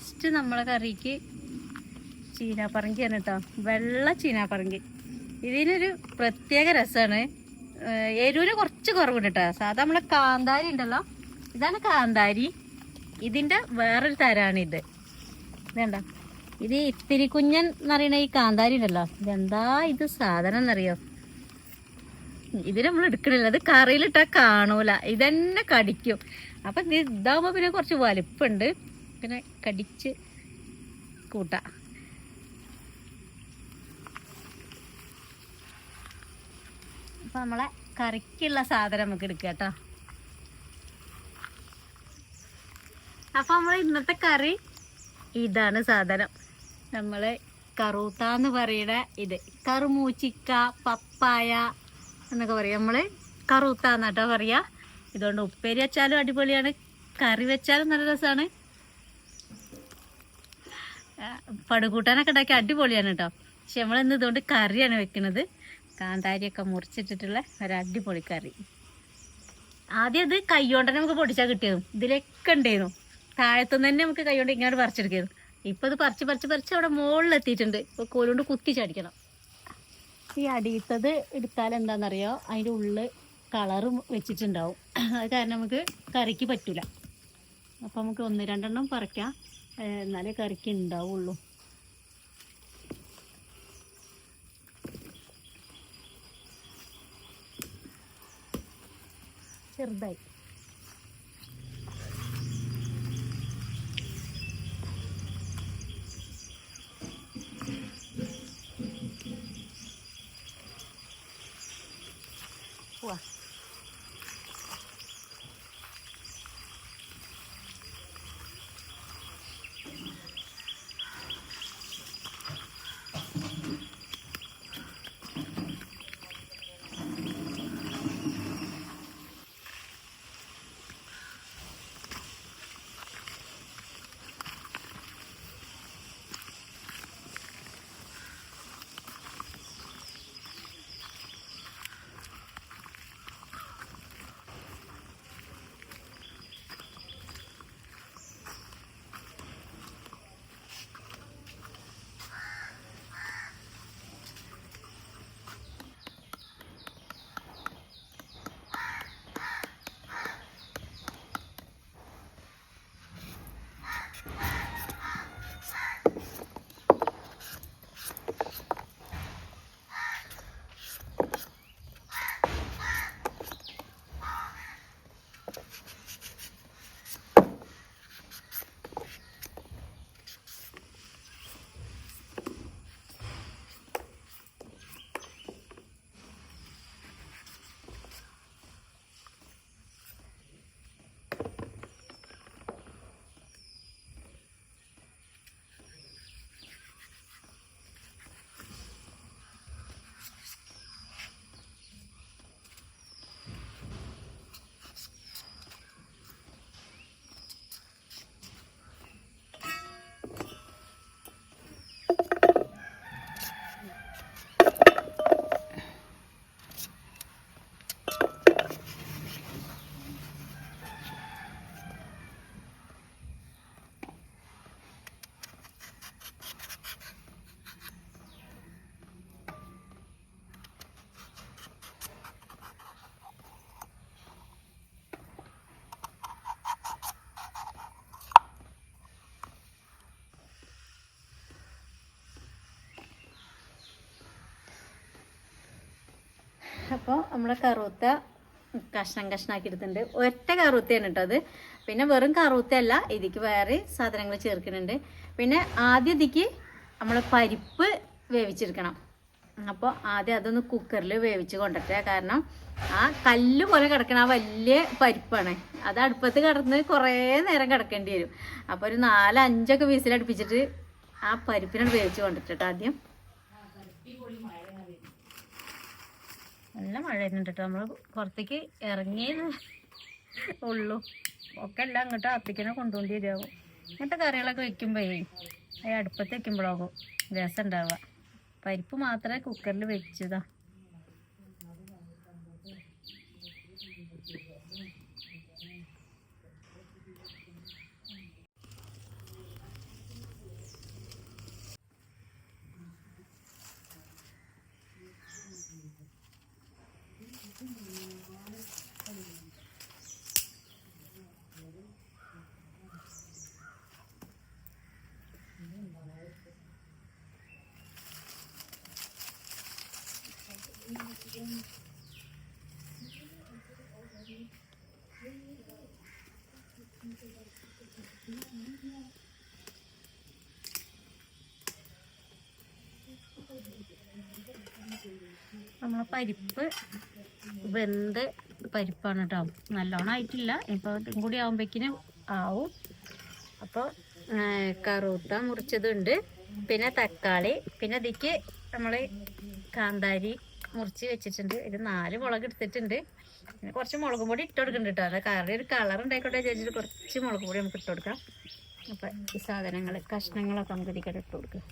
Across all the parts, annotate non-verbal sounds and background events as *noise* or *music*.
First നമ്മളെ കറിക്ക് ചീനാപ്പറങ്കിയാണ് കേട്ടോ വെള്ള ചീനാപ്പറങ്കി. ഇതിനൊരു പ്രത്യേക രസമാണ് എരിവിന് കുറച്ച് കുറവുണ്ട് കേട്ടോ സാധാ നമ്മളെ കാന്താരി ഉണ്ടല്ലോ. ഇതാണ് കാന്താരി. ഇതിന്റെ വേറൊരു തരാണ് ഇത്. ഇതേണ്ട. ഇത് ഇത്തിരി കുഞ്ഞൻ എന്ന് പറയുന്ന ഈ കാന്താരി ഉണ്ടല്ലോ. ഇതെന്താ ഇത് സാധനം എന്നറിയോ? ഇത് നമ്മൾ എടുക്കണില്ല. അത് കറിയിലിട്ടാൽ കാണൂല. ഇതന്നെ കടിക്കും. അപ്പം ഇത് ഇതാകുമ്പോൾ പിന്നെ കുറച്ച് വലിപ്പമുണ്ട് പിന്നെ കടിച്ച് കൂട്ടാം. അപ്പം നമ്മളെ കറിക്കുള്ള സാധനം നമുക്ക് എടുക്കുക കേട്ടോ. അപ്പം നമ്മൾ ഇന്നത്തെ കറി ഇതാണ് സാധനം. നമ്മൾ കറൂത്ത എന്ന് പറയുന്ന ഇത്. കറുമൂച്ചിക്ക പപ്പായ എന്നൊക്കെ പറയും. നമ്മൾ കറൂത്ത എന്നാട്ടോ പറയാ. ഇതുകൊണ്ട് ഉപ്പേരി വെച്ചാലും അടിപൊളിയാണ്. കറി വെച്ചാലും നല്ല രസമാണ് പടുകൂട്ടാനൊക്കെ ഉണ്ടാക്കി അടിപൊളിയാണ് കേട്ടോ പക്ഷെ നമ്മൾ ഇന്ന് ഇതുകൊണ്ട് കറിയാണ് വെക്കുന്നത്. കാന്താരിയൊക്കെ മുറിച്ചിട്ടിട്ടുള്ള ഒരു അടിപൊളി കറി. ആദ്യം അത് കൈകൊണ്ട് നമുക്ക് പൊടിച്ചാൽ കിട്ടിയതും. ഇതിലൊക്കെ ഉണ്ടായിരുന്നു. താഴത്തുനിന്ന് തന്നെ നമുക്ക് കൈകൊണ്ട് ഇങ്ങോട്ട് പറിച്ചെടുക്കുന്നു ഇപ്പം അത് പറിച്ച് പറിച്ച് പറിച്ച് അവിടെ മുകളിലെത്തിയിട്ടുണ്ട്. ഇപ്പോൾ കോലുകൊണ്ട് കുത്തി ചടിക്കണം. ഈ അടിയത്തത് എടുത്താൽ എന്താണെന്നറിയോ? അതിന്റെ ഉള്ളിൽ കളറും വെച്ചിട്ടുണ്ടാവും. അത് കാരണം നമുക്ക് കറിക്ക് പറ്റില്ല അപ്പം നമുക്ക് ഒന്ന് രണ്ടെണ്ണം പറിക്കാം. എന്നാലേ കറിക്ക് ഉണ്ടാവുള്ളൂ ചെറുതായി. അപ്പോൾ നമ്മൾ കറുത്ത കഷ്ണം കഷ്ണാക്കി എടുത്തിട്ടുണ്ട് ഒറ്റ കറുത്തയാണ് കേട്ടോ അത്. പിന്നെ വെറും കറുത്തല്ല ഇതിക്ക് വേറെ സാധനങ്ങൾ ചേർക്കുന്നുണ്ട്. പിന്നെ ആദ്യം ഇതിക്ക് നമ്മൾ പരിപ്പ് വേവിച്ചെടുക്കണം. അപ്പോൾ ആദ്യം അതൊന്ന് കുക്കറിൽ വേവിച്ച് കൊണ്ടിട്ട്. കാരണം ആ കല്ല് പോലെ കിടക്കണ ആ വലിയ പരിപ്പാണ്. അത് അടുപ്പത്ത് കിടന്ന് കുറേ നേരം കിടക്കേണ്ടി വരും. അപ്പോൾ ഒരു നാലഞ്ചൊക്കെ വീസിലടുപ്പിച്ചിട്ട് ആ പരിപ്പിനെ വേവിച്ച് കൊണ്ടിട്ട് ആദ്യം നല്ല മഴ വരുന്നുണ്ട് കേട്ടോ. നമ്മൾ പുറത്തേക്ക് ഇറങ്ങിയത് ഉള്ളൂ. ഒക്കെ എല്ലാം അങ്ങോട്ട് അപ്പിക്കനെ കൊണ്ടുകൊണ്ട് വരികയാവും ഇങ്ങനത്തെ കറികളൊക്കെ വെക്കുമ്പോഴേ അത് അടുപ്പത്ത് വെക്കുമ്പോഴാകും രസം ഉണ്ടാവുക. പരിപ്പ് മാത്രമേ കുക്കറിൽ വെച്ചതാ. നമ്മളെ പരിപ്പ് വെന്ത് പരിപ്പാണ് കേട്ടോ. നല്ലോണം ആയിട്ടില്ല. ഇപ്പോൾ കൂടി ആകുമ്പോഴേക്കിനും ആവും. അപ്പോൾ കറുത്ത മുറിച്ചതുണ്ട്. പിന്നെ തക്കാളി. പിന്നെ ഇതിക്ക് നമ്മൾ കാന്താരി മുറിച്ച് വെച്ചിട്ടുണ്ട്. ഇത് നാല് മുളക് എടുത്തിട്ടുണ്ട്. പിന്നെ കുറച്ച് മുളകും പൊടി ഇട്ട് കൊടുക്കുന്നുണ്ട് കേട്ടോ. അത് കറി ഒരു കളർ ഉണ്ടായിക്കോട്ടെ വിചാരിച്ചിട്ട് കുറച്ച് മുളക് പൊടി നമുക്ക് ഇട്ട് കൊടുക്കാം. അപ്പം ഈ സാധനങ്ങൾ കഷ്ണങ്ങളൊക്കെ നമുക്ക് ഇതിക്കട്ട് ഇട്ട് കൊടുക്കാം.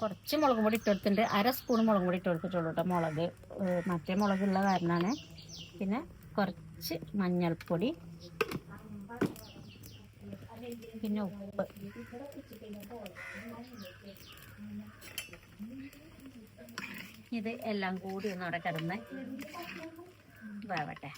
കുറച്ച് മുളക് പൊടി ഇട്ട് കൊടുത്തിട്ടുണ്ട്. അര സ്പൂൺ മുളക് പൊടി ഇട്ട് കൊടുത്തിട്ടുള്ളൂ കേട്ടോ മുളക്. മറ്റേ മുളകുള്ള കാരണമാണ് പിന്നെ കുറച്ച് മഞ്ഞൾപ്പൊടി. പിന്നെ ഉപ്പ്. ഇത് എല്ലാം കൂടി ഒന്ന് അവിടെ കിടന്ന് വേവട്ടെ.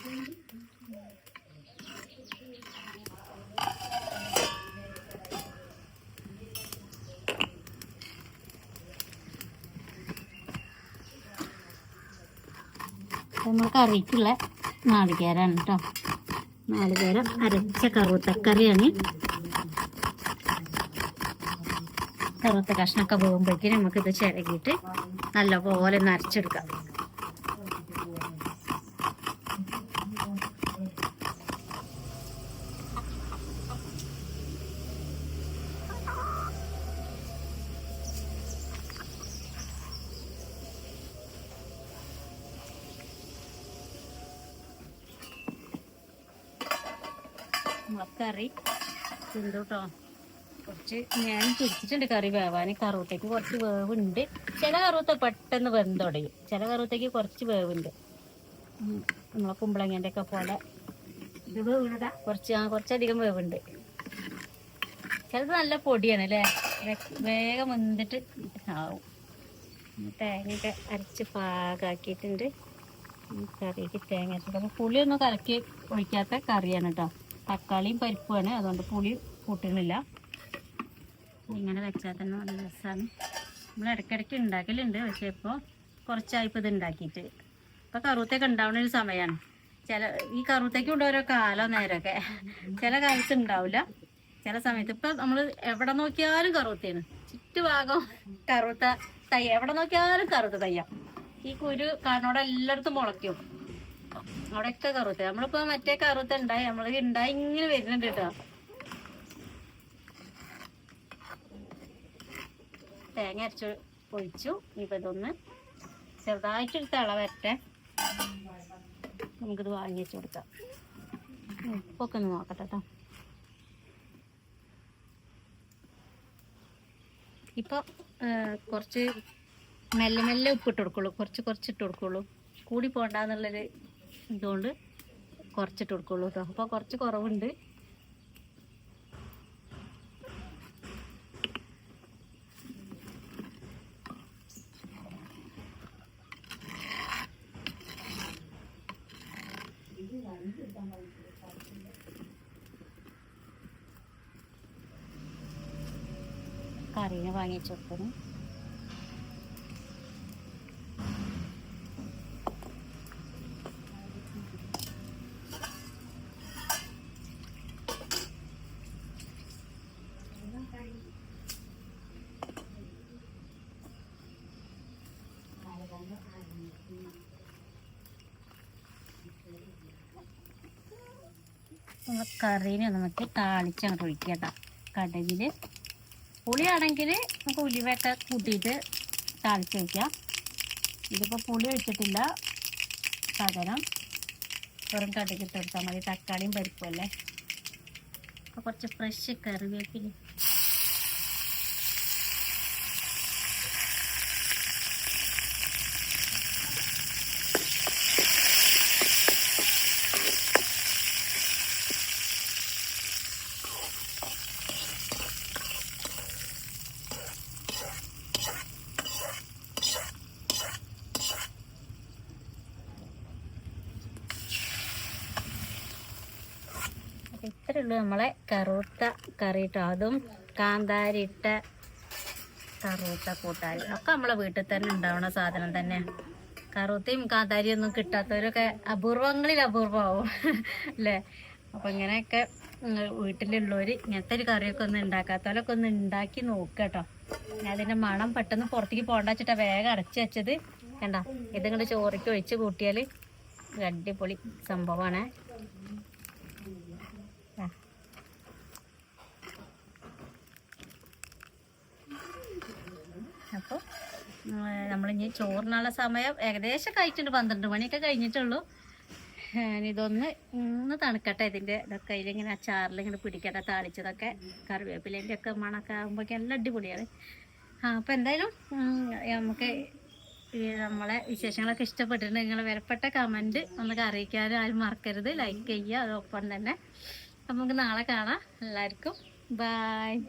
നമ്മൾ കറിക്കുള്ള നാളികേരാണ് കേട്ടോ നാളികേരം അരച്ച കറുത്തക്കറിയാണ്. കറുത്ത കഷ്ണമൊക്കെ പോകുമ്പോഴേക്കും നമുക്കിത് ചിരകിയിട്ട് നല്ലപോലെ ഒന്ന് കറി. കേട്ടോ കുറച്ച് ഞാൻ പിടിച്ചിട്ടുണ്ട് കറി വേവാൻ. കറുവത്തേക്ക് കുറച്ച് വേവുണ്ട്. ചില കറുവത്ത പെട്ടെന്ന് വെന്ത് തുടങ്ങി ചില കറുവത്തേക്ക് കുറച്ച് വേവുണ്ട്. നമ്മളെ കുമ്പളങ്ങേന്റെ ഒക്കെ പോലെ കുറച്ച് ആ കുറച്ചധികം വേവുണ്ട്. ചിലത് നല്ല പൊടിയാണ് അല്ലേ? വേഗം വെന്തിട്ട് ആവും. തേങ്ങയൊക്കെ അരച്ച് പാകാക്കിയിട്ടുണ്ട്. കറിക്ക് തേങ്ങ പുളിയൊന്നും കലക്കി ഒഴിക്കാത്ത കറിയാണ് കേട്ടോ തക്കാളിയും പരിപ്പുമാണ്. അതുകൊണ്ട് പുളി കൂട്ടുന്നില്ല. ഇങ്ങനെ വെച്ചാൽ തന്നെ നല്ല രസമാണ്. നമ്മൾ ഇടയ്ക്കിടയ്ക്ക് ഉണ്ടാക്കലുണ്ട്. പക്ഷേ ഇപ്പോൾ കുറച്ചായിപ്പോൾ ഇത് ഉണ്ടാക്കിയിട്ട്. ഇപ്പോൾ കറുത്തേക്ക് ഉണ്ടാവുന്ന ഒരു സമയമാണ്. ചില ഈ കറുത്തേക്ക് ഉണ്ട് ഓരോ കാലം നേരമൊക്കെ. ചില കാലത്ത് ഉണ്ടാവില്ല. ചില സമയത്ത് ഇപ്പം നമ്മൾ എവിടെ നോക്കിയാലും കറുത്തയാണ് ചുറ്റുഭാഗം കറുത്ത തയ്യ എവിടെ നോക്കിയാലും കറുത്ത തയ്യ ഈ കുരു കാരണോടെ എല്ലായിടത്തും മുളയ്ക്കും. അവിടെയൊക്കെ കറുത്ത നമ്മളിപ്പോ മറ്റേ കറുത്ത ഉണ്ടായി നമ്മൾ ഉണ്ടായി ഇങ്ങനെ വരുന്നുണ്ട് കേട്ടോ. തേങ്ങ അരച്ച് ഒഴിച്ചു. ഇപ്പൊ ഇതൊന്ന് ചെറുതായിട്ടൊരു തള വരട്ടെ. നമുക്കിത് വാങ്ങി വെച്ച് കൊടുക്കാം. ഉപ്പൊക്കെ ഒന്ന് നോക്കട്ടെ കേട്ടോ ഇപ്പൊ കുറച്ച് മെല്ലെ മെല്ലെ ഉപ്പിട്ട് കൊടുക്കുള്ളൂ. കുറച്ച് കുറച്ച് കുറച്ചിട്ട് കൊടുക്കുള്ളൂ. കൂടി പോണ്ടെന്നുള്ളൊരു ഇതുകൊണ്ട് കുറച്ചിട്ട് കൊടുക്കുള്ളൂ കേട്ടോ അപ്പോൾ കുറച്ച് കുറവുണ്ട്. കറീനെ വാങ്ങിച്ചു വെച്ച് കൊടുക്കുന്നു നമ്മൾ കറീനെ നമുക്ക് താളിച്ചങ്ങോട്ട് ഒഴിക്കുക കേട്ടോ പുളിയാണെങ്കിൽ നമുക്ക് ഉലുവയൊക്കെ കൂട്ടിയിട്ട് താളിച്ച് വയ്ക്കാം ഇതിപ്പോൾ പുളി ഒഴിച്ചിട്ടില്ല. പകരം വെറും കടക്കിട്ട് കൊടുത്താൽ മതി. തക്കാളിയും പരിപ്പും അല്ലേ? അപ്പോൾ കുറച്ച് ഫ്രഷ് കറിവേപ്പില. ഉള്ളൂ നമ്മളെ കറുത്ത കറി കേട്ടോ അതും കാന്താരിട്ട കറുത്ത കൂട്ടാരി ഒക്കെ നമ്മളെ വീട്ടിൽ തന്നെ ഉണ്ടാവണ സാധനം തന്നെ. കറുത്തയും കാന്താരിയും ഒന്നും കിട്ടാത്തവരൊക്കെ അപൂർവങ്ങളിൽ അപൂർവമാവും. *laughs* അല്ലേ? അപ്പം ഇങ്ങനെയൊക്കെ വീട്ടിലുള്ളവർ ഇങ്ങനത്തെ ഒരു കറിയൊക്കെ ഒന്ന് ഉണ്ടാക്കാത്തവരൊക്കെ ഒന്ന് ഉണ്ടാക്കി നോക്കുക കേട്ടോ. അതിന്റെ മണം പെട്ടെന്ന് പുറത്തേക്ക് പോകണ്ട വെച്ചിട്ടാ വേഗം അടച്ചു വെച്ചത്. കണ്ട? ഇതിങ്ങോട്ട് ചോറയ്ക്ക് ഒഴിച്ച് കൂട്ടിയാൽ അടിപൊളി സംഭവമാണ് അപ്പോൾ നമ്മളിനി ചോറിനുള്ള സമയം ഏകദേശം കഴിച്ചിട്ടുണ്ട് പന്ത്രണ്ട് മണിയൊക്കെ കഴിഞ്ഞിട്ടുള്ളൂ. ഇതൊന്ന് ഒന്ന് തണുക്കട്ടെ ഇതിന്റെ ഇതൊക്കെ ഇതിലിങ്ങനെ അച്ചാറിൽ ഇങ്ങനെ പിടിക്കട്ടെ താളിച്ചതൊക്കെ കറിവേപ്പിലേന്റെ ഒക്കെ മണമൊക്കെ ആകുമ്പോഴേക്കും എല്ലാം അടിപൊളിയാണ്. ആ അപ്പോൾ എന്തായാലും നമുക്ക് നമ്മളെ വിശേഷങ്ങളൊക്കെ ഇഷ്ടപ്പെട്ടിട്ടുണ്ട് നിങ്ങൾ വിലപ്പെട്ട കമന്റ് ഒന്ന് അറിയിക്കാനും ആരും മറക്കരുത്. ലൈക്ക് ചെയ്യുക അതോടൊപ്പം തന്നെ നമുക്ക് നാളെ കാണാം. എല്ലാവർക്കും ബായ്